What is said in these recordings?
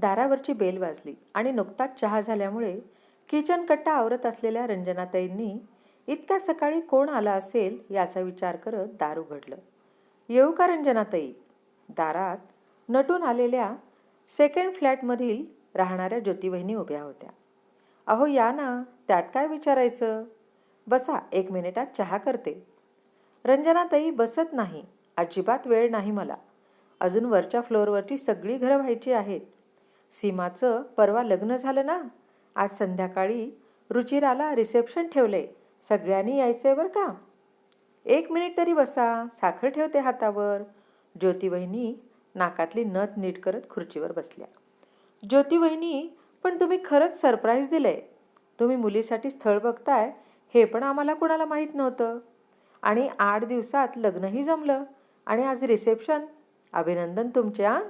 दारावरची bell वाजली आणि नुकताच चहा झाल्यामुळे किचन कट्टा आवरत असलेल्या रंजनाताईंनी इतक्या सकाळी कोण आला असेल याचा विचार करत दार उघडलं. येऊ का रंजनाताई दारात नटून आलेल्या सेकंड फ्लॅटमधील राहणाऱ्या ज्योतिबहिणी उभ्या होत्या. अहो या ना त्यात काय विचारायचं? बसा एक मिनिटात चहा करते रंजनाताई बसत नाही अजिबात वेळ नाही मला. अजून वरच्या फ्लोअरवरची सगळी घरं व्हायची आहेत. सीमाचं परवा लग्न झालं ना? आज संध्याकाळी रुचिराला रिसेप्शन ठेवले. सगळ्यांनी यायचंय बरं का? एक मिनिट तरी बसा. साखर ठेवते हातावर. ज्योतिबहिणी नाकातली नथ नीट करत खुर्चीवर बसल्या. ज्योतिबहिणी पण तुम्ही खरंच सरप्राईज दिलंय. तुम्ही मुलीसाठी स्थळ बघताय हे पण आम्हाला कुणाला माहीत नव्हतं. आणि आठ दिवसात लग्नही जमलं. आणि आज रिसेप्शन. अभिनंदन तुमच्या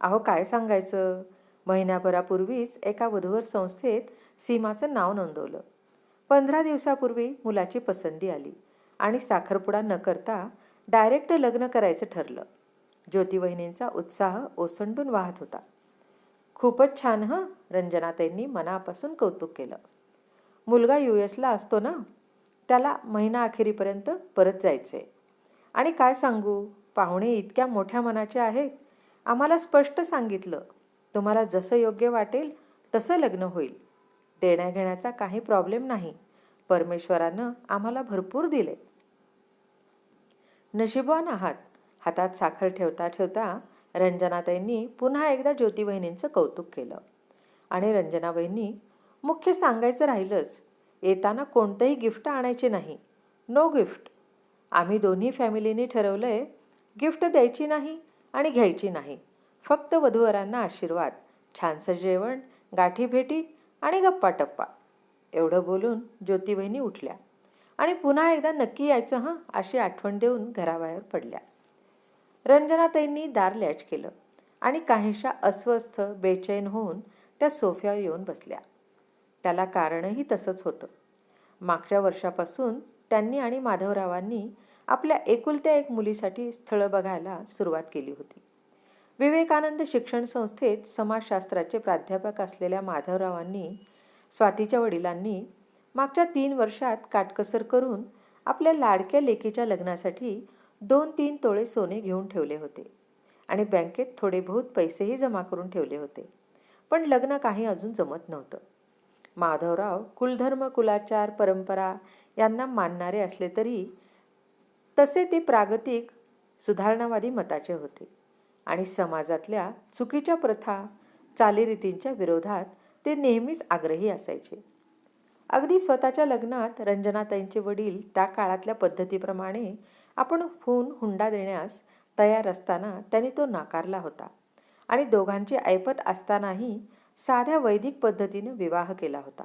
अहो काय सांगायचं? महिन्याभरापूर्वीच एका वधूवर संस्थेत सीमाचं नाव नोंदवलं. पंधरा दिवसापूर्वी मुलाची पसंती आली आणि साखरपुडा न करता डायरेक्ट लग्न करायचं ठरलं. ज्योतिवहिनींचा उत्साह ओसंडून वाहत होता. खूपच छान हं? रंजनाताईंनी मनापासून कौतुक केलं. मुलगा यू एसला असतो ना? त्याला महिना अखेरीपर्यंत परत जायचे आणि काय सांगू? पाहुणे इतक्या मोठ्या मनाचे आहेत. आम्हाला स्पष्ट सांगितलं तुम्हाला जसं योग्य वाटेल तसं लग्न होईल. देण्याघेण्याचा काही प्रॉब्लेम नाही. परमेश्वरानं आम्हाला भरपूर दिले. नशिबवान आहात. हातात साखर ठेवता ठेवता रंजनाताईंनी पुन्हा एकदा ज्योतिबहिणींचं कौतुक केलं. आणि रंजनाबाईंनी मुख्य सांगायचं राहिलंच येताना कोणतंही गिफ्ट आणायचे नाही. No gift. आम्ही दोन्ही फॅमिलीने ठरवलं आहे गिफ्ट द्यायची नाही. आणि घ्यायची नाही. फक्त वधूवरांना आशीर्वाद छानसं जेवण गाठी भेटी आणि गप्पा टप्पा. एवढं बोलून ज्योतिबहिणी उठल्या आणि पुन्हा एकदा नक्की यायचं हं अशी आठवण देऊन घराबाहेर पडल्या. रंजनाताईंनी दार लॅच केलं आणि काहीशा अस्वस्थ बेचैन होऊन त्या सोफ्यावर येऊन बसल्या. त्याला कारणही तसंच होतं. मागच्या वर्षापासून त्यांनी आणि माधवरावांनी आपल्या एकुलत्या एक मुलीसाठी स्थळं बघायला सुरुवात केली होती. विवेकानंद शिक्षण संस्थेत समाजशास्त्राचे प्राध्यापक असलेल्या माधवरावांनी स्वातीच्या वडिलांनी मागच्या तीन वर्षात काटकसर करून आपल्या लाडक्या लेकीच्या लग्नासाठी दोन तीन तोळे सोने घेऊन ठेवले होते आणि बँकेत थोडे बहुत पैसेही जमा करून ठेवले होते. पण लग्न काही अजून जमत नव्हतं. माधवराव कुलधर्म कुलाचार परंपरा यांना मानणारे असले तरी तसे ते प्रागतिक सुधारणावादी मताचे होते. आणि समाजातल्या चुकीच्या प्रथा चालीरीतींच्या विरोधात ते नेहमीच आग्रही असायचे. अगदी स्वतःच्या लग्नात रंजनाताईंचे वडील त्या काळातल्या पद्धतीप्रमाणे आपण होऊन हुंडा देण्यास तयार असताना त्यांनी तो नाकारला होता. आणि दोघांची ऐपत असतानाही साध्या वैदिक पद्धतीने विवाह केला होता.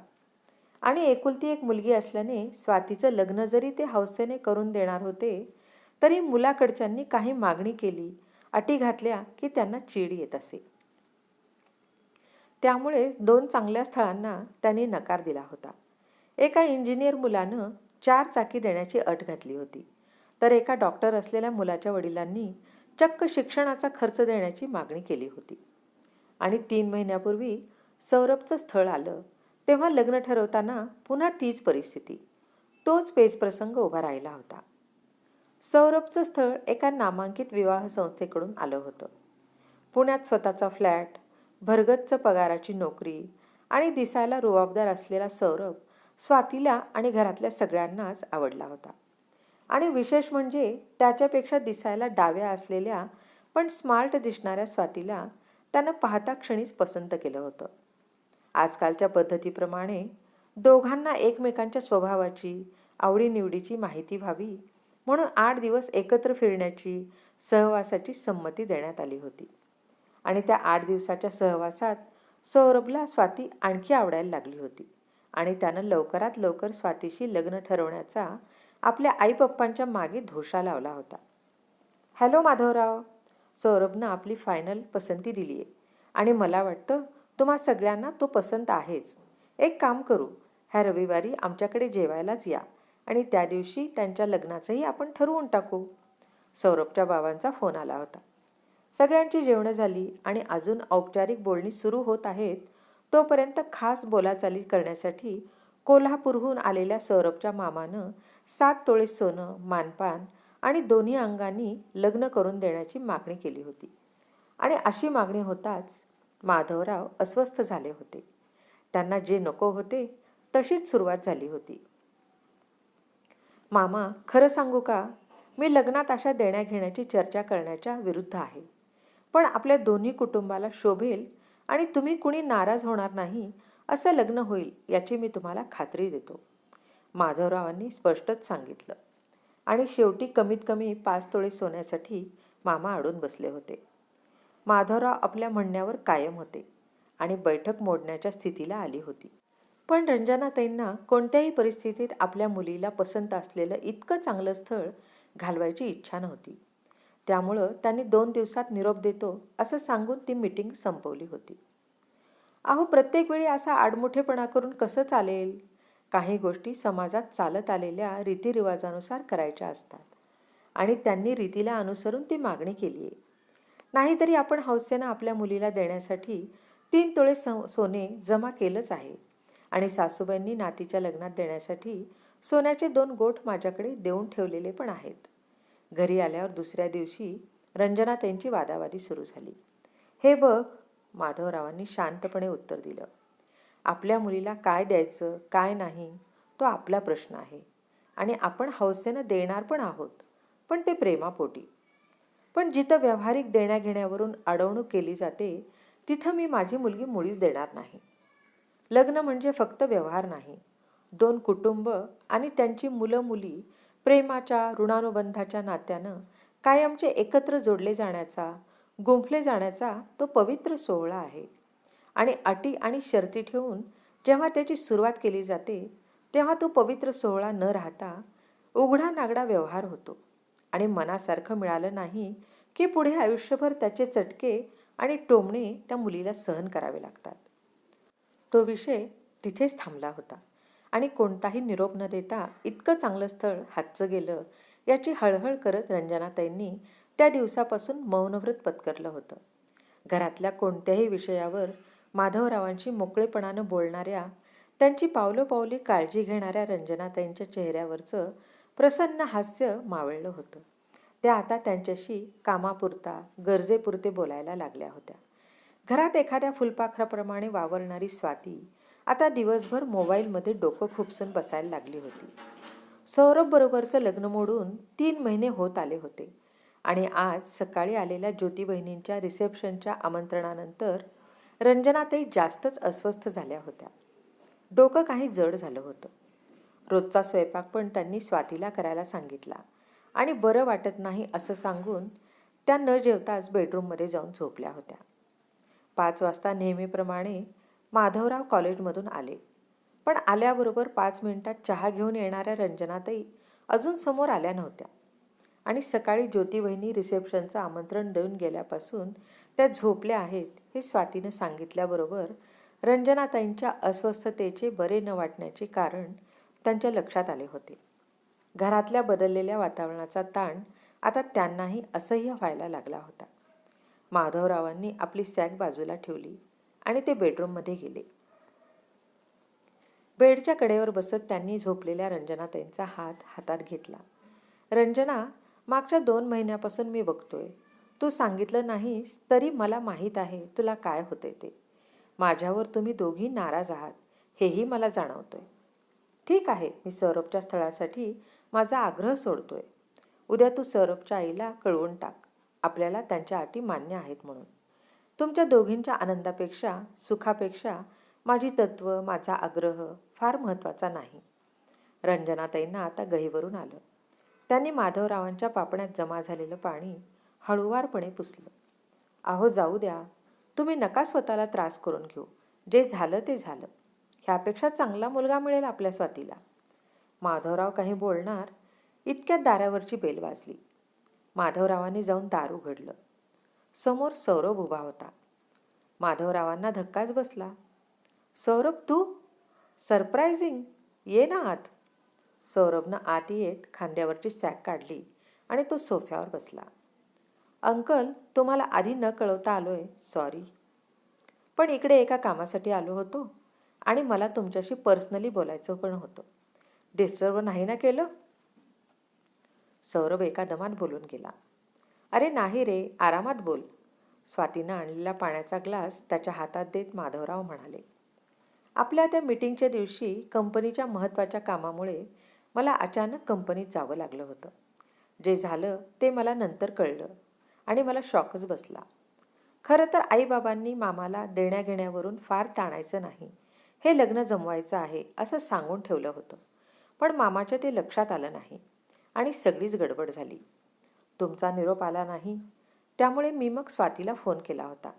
आणि एकुलती एक मुलगी असल्याने स्वातीचं लग्न जरी ते हौसेने करून देणार होते तरी मुलाकडच्यांनी काही मागणी केली अटी घातल्या की त्यांना चीड येत असे. त्यामुळे दोन चांगल्या स्थळांना त्यांनी नकार दिला होता. एका इंजिनियर मुलानं चार चाकी देण्याची अट घातली होती. तर एका डॉक्टर असलेल्या मुलाच्या वडिलांनी चक्क शिक्षणाचा खर्च देण्याची मागणी केली होती. आणि तीन महिन्यापूर्वी सौरभचं स्थळ आलं. तेव्हा लग्न ठरवताना पुन्हा तीच परिस्थिती. तोच पेज प्रसंग उभा राहिला होता. सौरभचं स्थळ एका नामांकित विवाह संस्थेकडून आलं होतं. पुण्यात स्वतःचा फ्लॅट भरगतचं पगाराची नोकरी आणि दिसायला रुबाबदार असलेला सौरभ स्वातीला आणि घरातल्या सगळ्यांनाच आवडला होता. आणि विशेष म्हणजे त्याच्यापेक्षा दिसायला डाव्या असलेल्या पण स्मार्ट दिसणाऱ्या स्वातीला त्यानं पाहता क्षणीच पसंत केलं होतं. आजकालच्या पद्धतीप्रमाणे दोघांना एकमेकांच्या स्वभावाची आवडीनिवडीची माहिती व्हावी म्हणून आठ दिवस एकत्र फिरण्याची सहवासाची संमती देण्यात आली होती. आणि त्या आठ दिवसाच्या सहवासात सौरभला स्वाती आणखी आवडायला लागली होती आणि त्यानं लवकरात लवकर स्वातीशी लग्न ठरवण्याचा आपल्या आईपप्पांच्या मागे धोशा लावला होता. हॅलो माधवराव सौरभनं आपली फायनल पसंती दिली आहे आणि मला वाटतं तुम्हा सगळ्यांना तो पसंत आहेच. एक काम करू ह्या रविवारी आमच्याकडे जेवायलाच या आणि त्या दिवशी त्यांच्या लग्नाचंही आपण ठरवून टाकू. सौरभच्या बाबांचा फोन आला होता. सगळ्यांची जेवणं झाली आणि अजून औपचारिक बोलणी सुरू होत आहेत तोपर्यंत खास बोलाचाली करण्यासाठी कोल्हापूरहून आलेल्या सौरभच्या मामानं सात तोळे सोनं मानपान आणि दोन्ही अंगांनी लग्न करून देण्याची मागणी केली होती. आणि अशी मागणी होताच माधवराव अस्वस्थ झाले होते. त्यांना जे नको होते तशीच सुरुवात झाली होती. मामा खरं सांगू का? मी लग्नात अशा देण्या घेण्याची चर्चा करण्याच्या विरुद्ध आहे. पण आपल्या दोन्ही कुटुंबाला शोभेल आणि तुम्ही कुणी नाराज होणार नाही असं लग्न होईल याची मी तुम्हाला खात्री देतो. माधवरावांनी स्पष्टच सांगितलं. आणि शेवटी कमीत कमी पाच तोळे सोन्यासाठी मामा अडून बसले होते. माधवराव आपल्या म्हणण्यावर कायम होते आणि बैठक मोडण्याच्या स्थितीला आली होती. पण रंजनाताईंना कोणत्याही परिस्थितीत आपल्या मुलीला पसंत असलेलं इतकं चांगलं स्थळ घालवायची इच्छा नव्हती. त्यामुळं त्यांनी दोन दिवसात निरोप देतो असं सांगून ती मीटिंग संपवली होती. अहो प्रत्येक वेळी असा आडमुठेपणा करून कसं चालेल? काही गोष्टी समाजात चालत आलेल्या रीतिरिवाजानुसार करायच्या असतात आणि त्यांनी रीतीला अनुसरून ती मागणी केली आहे नाहीतरी आपण हौसेनं आपल्या मुलीला देण्यासाठी तीन तोळे सोने जमा केलंच आहे. आणि सासूबाईंनी नातीच्या लग्नात देण्यासाठी सोन्याचे दोन गोठ माझ्याकडे देऊन ठेवलेले पण आहेत. घरी आल्यावर दुसऱ्या दिवशी रंजना त्यांची वादावादी सुरू झाली. हे बघ माधवरावांनी शांतपणे उत्तर दिलं. आपल्या मुलीला काय द्यायचं काय नाही तो आपला प्रश्न आहे. आणि आपण हौसेनं देणार पण आहोत पण ते प्रेमापोटी. पण जिथं व्यावहारिक देण्याघेण्यावरून अडवणूक केली जाते तिथं मी माझी मुलगी मुळीच देणार नाही. लग्न म्हणजे फक्त व्यवहार नाही. दोन कुटुंब आणि त्यांची मुलं मुली प्रेमाच्या ऋणानुबंधाच्या नात्यानं कायमचे एकत्र जोडले जाण्याचा गुंफले जाण्याचा तो पवित्र सोहळा आहे. आणि अटी आणि शर्ती ठेवून जेव्हा त्याची सुरुवात केली जाते तेव्हा तो पवित्र सोहळा न राहता उघडा नागडा व्यवहार होतो. आणि मनासारखं मिळालं नाही की पुढे आयुष्यभर त्याचे चटके आणि टोमणे त्या मुलीला सहन करावे लागतात. तो विषय तिथेच थांबला होता आणि कोणताही निरोप न देता इतकं चांगलं स्थळ हातचं गेलं याची हळहळ करत रंजनाताईंनी त्या दिवसापासून मौनव्रत पत्करलं होतं. घरातल्या कोणत्याही विषयावर माधवरावांशी मोकळेपणानं बोलणाऱ्या त्यांची पावलोपावली काळजी घेणाऱ्या रंजनाताईंच्या चेहऱ्यावरचं प्रसन्न हास्य मावळलं होतं. त्या आता त्यांच्याशी कामापुरता गरजेपुरते बोलायला लागल्या होत्या. घरात एखाद्या फुलपाखराप्रमाणे वावरणारी स्वाती आता दिवसभर मोबाईलमध्ये डोकं खुपसून बसायला लागली होती. सौरभ बरोबरचं लग्न मोडून तीन महिने होत आले होते. आणि आज सकाळी आलेल्या ज्योती बहिणींच्या रिसेप्शनच्या आमंत्रणानंतर रंजनाताई जास्तच अस्वस्थ झाल्या होत्या. डोकं काही जड झालं होतं. रोजचा स्वयंपाक पण त्यांनी स्वातीला करायला सांगितला. आणि बरं वाटत नाही असं सांगून त्या न जेवताच बेडरूममध्ये जाऊन झोपल्या होत्या. पाच वाजता नेहमीप्रमाणे माधवराव कॉलेजमधून आले. पण आल्याबरोबर पाच मिनिटात चहा घेऊन येणाऱ्या रंजनाताई अजून समोर आल्या नव्हत्या. आणि सकाळी ज्योतिवहिनी रिसेप्शनचं आमंत्रण देऊन गेल्यापासून त्या झोपल्या आहेत हे स्वातीनं सांगितल्याबरोबर रंजनाताईंच्या अस्वस्थतेचे बरे न वाटण्याचे कारण त्यांच्या लक्षात आले होते. घरातल्या बदललेल्या वातावरणाचा ताण आता त्यांनाही असह्य व्हायला लागला होता. माधवरावांनी आपली सॅक बाजूला ठेवली आणि ते बेडरूममध्ये गेले. बेडच्या कडेवर बसत त्यांनी झोपलेल्या रंजनाताईंचा हात हातात घेतला. रंजना मागच्या दोन महिन्यापासून मी बघतोय. तू सांगितलं नाहीस तरी मला माहीत आहे तुला काय होते ते. माझ्यावर तुम्ही दोघी नाराज आहात हेही मला जाणवतोय. ठीक आहे मी सौरभच्या स्थळासाठी माझा आग्रह सोडतोय. उद्या तू सौरभच्या आईला कळवून टाक. आपल्याला त्यांच्या अटी मान्य आहेत म्हणून. तुमच्या दोघींच्या आनंदापेक्षा सुखापेक्षा माझी तत्व माझा आग्रह फार महत्त्वाचा नाही. रंजनाताईंना आता गहीवरून आलं. त्यांनी माधवरावांच्या पापण्यात जमा झालेलं पाणी हळुवारपणे पुसलं. अहो जाऊ द्या. तुम्ही नका स्वतःला त्रास करून घेऊ. जे झालं ते झालं. ह्यापेक्षा चांगला मुलगा मिळेल आपल्या स्वातीला. माधवराव काही बोलणार इतक्यात दारावरची बेल वाजली. माधवरावांनी जाऊन दार उघडलं. समोर सौरभ उभा होता. माधवरावांना धक्काच बसला. सौरभ तू? सरप्रायझिंग ये ना आत. सौरभनं आत येत खांद्यावरची सॅक काढली आणि तो सोफ्यावर बसला. अंकल तुम्हाला आधी न कळवता आलोय सॉरी. पण इकडे एका कामासाठी आलो होतो. आणि मला तुमच्याशी पर्सनली बोलायचं पण होतं. डिस्टर्ब नाही ना केलं? सौरभ एका दमात बोलून गेला. अरे नाही रे आरामात बोल. स्वातीनं आणलेला पाण्याचा ग्लास त्याच्या हातात देत माधवराव म्हणाले आपल्या त्या मीटिंगच्या दिवशी कंपनीच्या महत्त्वाच्या कामामुळे मला अचानक कंपनीत जावं लागलं होतं. जे झालं ते मला नंतर कळलं आणि मला शॉकच बसला. खरं तर आईबाबांनी मामाला देण्याघेण्यावरून फार ताणायचं नाही. हे लग्न जमवायचं आहे असं सांगून ठेवलं होतं. पण मामाच्या ते लक्षात आलं नाही आणि सगळीच गडबड झाली. तुमचा निरोप आला नाही. त्यामुळे मी मग स्वातीला फोन केला होता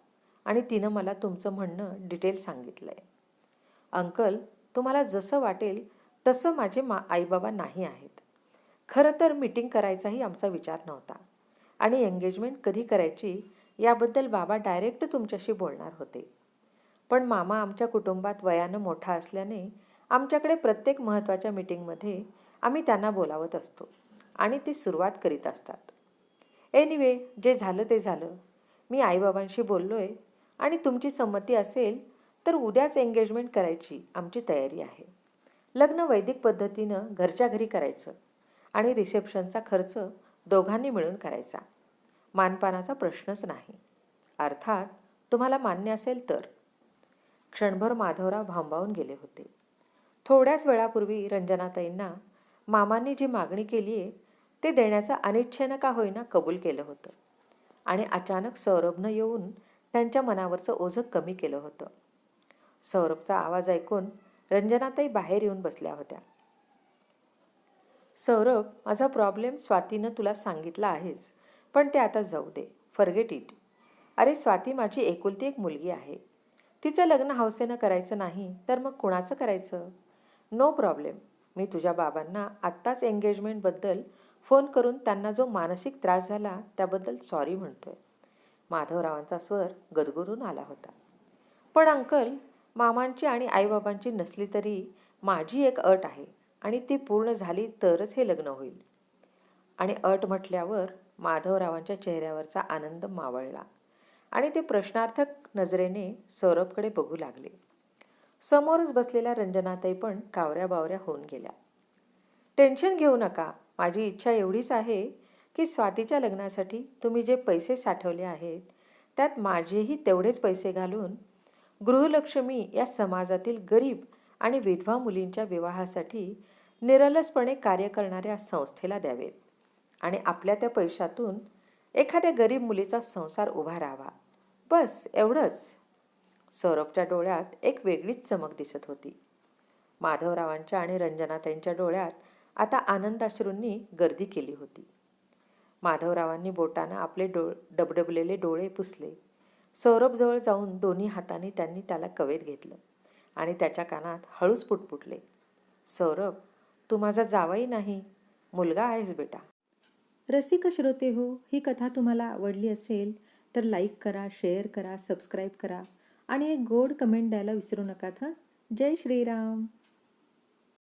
आणि तिनं मला तुमचं म्हणणं डिटेल सांगितलं आहे अंकल तुम्हाला जसं वाटेल तसं माझे मा आईबाबा नाही आहेत. खरं तर मीटिंग करायचाही आमचा विचार नव्हता आणि एंगेजमेंट कधी करायची याबद्दल बाबा डायरेक्ट तुमच्याशी बोलणार होते. पण मामा आमच्या कुटुंबात वयानं मोठा असल्याने आमच्याकडे प्रत्येक महत्त्वाच्या मीटिंगमध्ये आम्ही त्यांना बोलावत असतो आणि ते सुरुवात करीत असतात. एनिवे जे झालं ते झालं. मी आईबाबांशी बोललो आहे आणि तुमची संमती असेल तर उद्याच एंगेजमेंट करायची आमची तयारी आहे. लग्न वैदिक पद्धतीनं घरच्या घरी करायचं आणि रिसेप्शनचा खर्च दोघांनी मिळून करायचा. मानपानाचा प्रश्नच नाही. अर्थात तुम्हाला मान्य असेल तर. क्षणभर माधवराव भांबावून गेले होते. थोड्याच वेळापूर्वी रंजनाताईंना मामांनी जी मागणी केली आहे ते देण्याचं अनिच्छेनं का होईना कबूल केलं होतं. आणि अचानक सौरभनं येऊन त्यांच्या मनावरचं ओझं कमी केलं होतं. सौरभचा आवाज ऐकून रंजनाताई बाहेर येऊन बसल्या होत्या. सौरभ माझा प्रॉब्लेम स्वातीनं तुला सांगितला आहेच पण ते आता जाऊ दे फर्गेट इट. अरे स्वाती माझी एकुलती एक मुलगी आहे. तिचं लग्न हौसेनं करायचं नाही तर मग कुणाचं करायचं? नो प्रॉब्लेम मी तुझ्या बाबांना आत्ताच एंगेजमेंटबद्दल फोन करून त्यांना जो मानसिक त्रास झाला त्याबद्दल सॉरी म्हणतोय. माधवरावांचा स्वर गदगुरून आला होता. पण अंकल मामांची आणि आईबाबांची नसली तरी माझी एक अट आहे आणि ती पूर्ण झाली तरच हे लग्न होईल. आणि अट म्हटल्यावर माधवरावांच्या चेहऱ्यावरचा आनंद मावळला. आणि ते प्रश्नार्थक नजरेने सौरभकडे बघू लागले. समोरच बसलेल्या रंजनाताई पण कावऱ्या बावऱ्या होऊन गेल्या. टेन्शन घेऊ नका. माझी इच्छा एवढीच आहे की स्वातीच्या लग्नासाठी तुम्ही जे पैसे साठवले आहेत त्यात माझेही तेवढेच पैसे घालून गृहलक्ष्मी या समाजातील गरीब आणि विधवा मुलींच्या विवाहासाठी निरलसपणे कार्य करणाऱ्या संस्थेला द्यावेत आणि आपल्या त्या पैशातून एखाद्या गरीब मुलीचा संसार उभा राहावा. बस एवढंच. सौरभच्या डोळ्यात एक वेगळीच चमक दिसत होती. माधवरावांच्या आणि रंजनाताईंच्या डोळ्यात आता आनंदाश्रूंनी गर्दी केली होती. माधवरावांनी बोटानं आपले डो डबडबलेले डोळे पुसले. सौरभजवळ जाऊन दोन्ही हातांनी त्यांनी त्याला कवेत घेतलं आणि त्याच्या कानात हळूच पुटपुटले सौरभ तू माझा जावाही नाही. मुलगा आहेस बेटा. रसिक श्रोते हो ही कथा तुम्हाला आवडली असेल तर लाईक करा शेअर करा सबस्क्राईब करा. आणि एक गोड कमेंट द्यायला विसरू नका हं? जय श्रीराम.